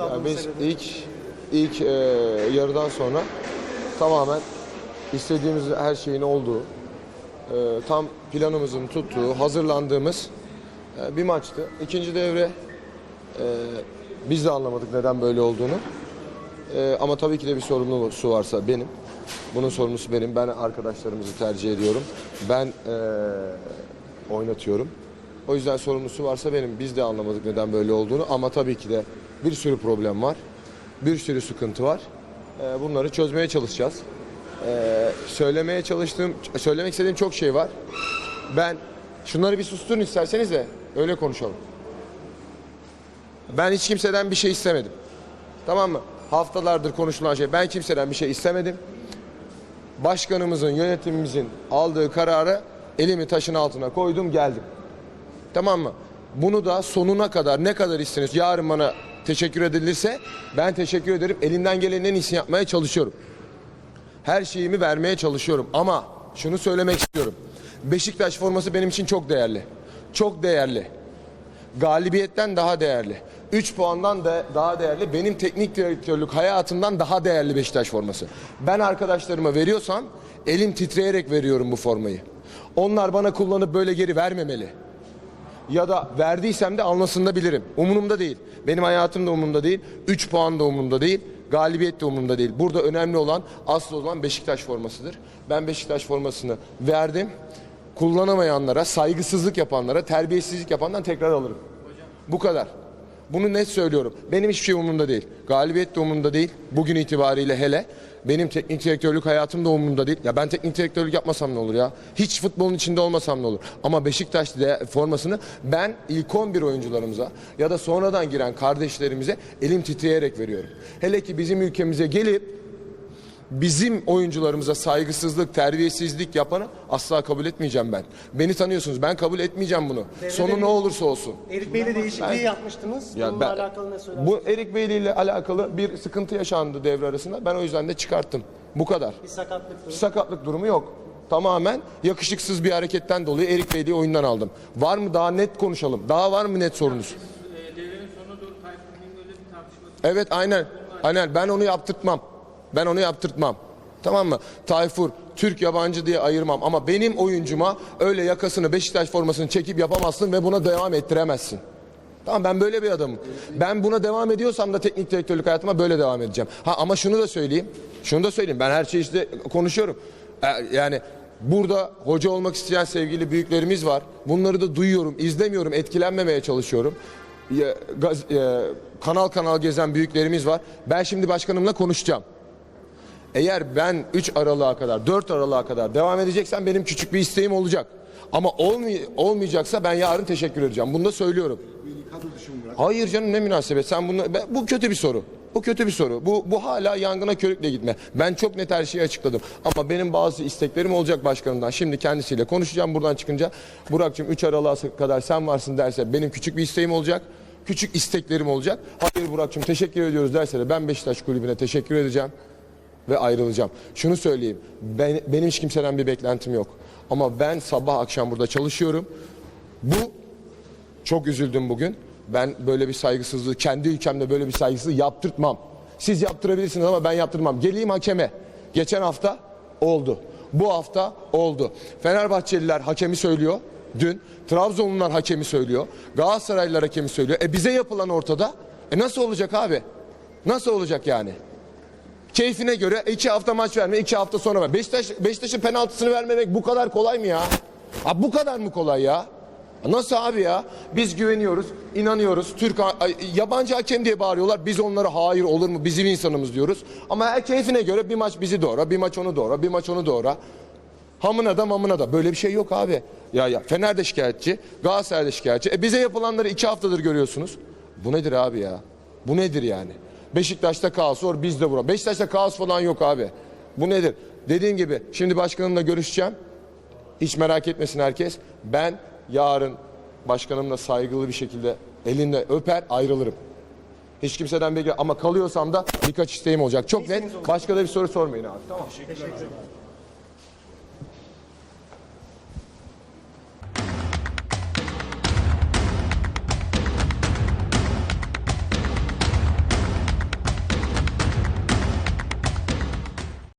Ya biz ilk ilk e, yarıdan sonra tamamen istediğimiz her şeyin olduğu, e, tam planımızın tuttuğu, hazırlandığımız e, bir maçtı. İkinci devre e, biz de anlamadık neden böyle olduğunu. E, ama tabii ki de bir sorumlusu varsa benim. Bunun sorumlusu benim. Ben arkadaşlarımızı tercih ediyorum. Ben e, oynatıyorum. O yüzden sorumlusu varsa benim. Biz de anlamadık neden böyle olduğunu ama tabii ki de bir sürü problem var. Bir sürü sıkıntı var. Ee, bunları çözmeye çalışacağız. Ee, söylemeye çalıştığım, söylemek istediğim çok şey var. Ben şunları bir susturun isterseniz de öyle konuşalım. Ben hiç kimseden bir şey istemedim. Tamam mı? Haftalardır konuşulan şey. Ben kimseden bir şey istemedim. Başkanımızın, yönetimimizin aldığı kararı elimi taşın altına koydum, geldim. Tamam mı? Bunu da sonuna kadar ne kadar isteniyoruz. Yarın bana teşekkür edilirse ben teşekkür ederim. Elimden gelenin en iyisini yapmaya çalışıyorum. Her şeyimi vermeye çalışıyorum. Ama şunu söylemek istiyorum. Beşiktaş forması benim için çok değerli. Çok değerli. Galibiyetten daha değerli. 3 puandan da daha değerli. Benim teknik direktörlük hayatımdan daha değerli Beşiktaş forması. Ben arkadaşlarıma veriyorsam elim titreyerek veriyorum bu formayı. Onlar bana kullanıp böyle geri vermemeli ya da verdiysem de almasını da bilirim. Umurumda değil. Benim hayatım da umurumda değil. 3 puan da umurumda değil. Galibiyet de umurumda değil. Burada önemli olan asıl olan Beşiktaş formasıdır. Ben Beşiktaş formasını verdim. Kullanamayanlara, saygısızlık yapanlara, terbiyesizlik yapandan tekrar alırım. Bu kadar. Bunu net söylüyorum. Benim hiçbir şey umurumda değil. Galibiyet de umurumda değil. Bugün itibariyle hele. Benim teknik direktörlük hayatım da umurumda değil. Ya ben teknik direktörlük yapmasam ne olur ya? Hiç futbolun içinde olmasam ne olur? Ama Beşiktaş de formasını ben ilk 11 oyuncularımıza ya da sonradan giren kardeşlerimize elim titreyerek veriyorum. Hele ki bizim ülkemize gelip bizim oyuncularımıza saygısızlık, terbiyesizlik yapanı asla kabul etmeyeceğim ben. Beni tanıyorsunuz. Ben kabul etmeyeceğim bunu. Sonu ne olursa olsun. Erik Bey'le değişikliği yapmıştınız. Ya Bununla ben- alakalı ne söylersiniz? Bu Erik Beyli ile alakalı bir sıkıntı yaşandı devre arasında. Ben o yüzden de çıkarttım. Bu kadar. Bir sakatlık durumu. Sakatlık durumu yok. Tamamen yakışıksız bir hareketten dolayı Erik Beyli'yi oyundan aldım. Var mı daha net konuşalım? Daha var mı net sorunuz? e, devrenin sonuna doğru Tayfun Bingöl'le bir tartışma Evet aynen. Aynen ben onu yaptırtmam. Ben onu yaptırtmam. Tamam mı? Tayfur, Türk yabancı diye ayırmam ama benim oyuncuma öyle yakasını Beşiktaş formasını çekip yapamazsın ve buna devam ettiremezsin. Tamam ben böyle bir adamım. Ben buna devam ediyorsam da teknik direktörlük hayatıma böyle devam edeceğim. Ha ama şunu da söyleyeyim. Şunu da söyleyeyim. Ben her şeyi işte konuşuyorum. E, Yani burada hoca olmak isteyen sevgili büyüklerimiz var. Bunları da duyuyorum, izlemiyorum, etkilenmemeye çalışıyorum. Kanal kanal gezen büyüklerimiz var. Ben şimdi başkanımla konuşacağım. Eğer ben 3 Aralık'a kadar, 4 Aralık'a kadar devam edeceksem benim küçük bir isteğim olacak. Ama olmay olmayacaksa ben yarın teşekkür edeceğim. Bunu da söylüyorum. Hayır canım ne münasebet. Sen bunu bu kötü bir soru. Bu kötü bir soru. Bu bu hala yangına körükle gitme. Ben çok net her şeyi açıkladım. Ama benim bazı isteklerim olacak başkanımdan. Şimdi kendisiyle konuşacağım buradan çıkınca. Burak'cığım 3 Aralık'a kadar sen varsın derse benim küçük bir isteğim olacak. Küçük isteklerim olacak. Hayır Burak'cığım teşekkür ediyoruz derse de ben Beşiktaş kulübüne teşekkür edeceğim ve ayrılacağım. Şunu söyleyeyim. Ben, benim hiç kimseden bir beklentim yok. Ama ben sabah akşam burada çalışıyorum. Bu çok üzüldüm bugün. Ben böyle bir saygısızlığı, kendi ülkemde böyle bir saygısızlığı yaptırtmam. Siz yaptırabilirsiniz ama ben yaptırmam. Geleyim hakeme. Geçen hafta oldu. Bu hafta oldu. Fenerbahçeliler hakemi söylüyor dün. Trabzonlular hakemi söylüyor. Galatasaraylılar hakemi söylüyor. E bize yapılan ortada. E nasıl olacak abi? Nasıl olacak yani? Keyfine göre iki hafta maç verme, iki hafta sonra ver. Beşiktaş, Beşiktaş'ın penaltısını vermemek bu kadar kolay mı ya? Abi bu kadar mı kolay ya? Nasıl abi ya? Biz güveniyoruz, inanıyoruz. Türk yabancı hakem diye bağırıyorlar. Biz onlara hayır olur mu? Bizim insanımız diyoruz. Ama her keyfine göre bir maç bizi doğra, bir maç onu doğra, bir maç onu doğra. Hamına da mamına da. Böyle bir şey yok abi. Ya ya Fener de şikayetçi, Galatasaray da şikayetçi. E bize yapılanları iki haftadır görüyorsunuz. Bu nedir abi ya? Bu nedir yani? Beşiktaş'ta kaos var, biz de bura. Beşiktaş'ta kaos falan yok abi. Bu nedir? Dediğim gibi şimdi başkanımla görüşeceğim. Hiç merak etmesin herkes. Ben yarın başkanımla saygılı bir şekilde elinde öper ayrılırım. Hiç kimseden bekle ama kalıyorsam da birkaç isteğim olacak. Çok net. Başka da bir soru sormayın abi. Tamam. Teşekkür ederim.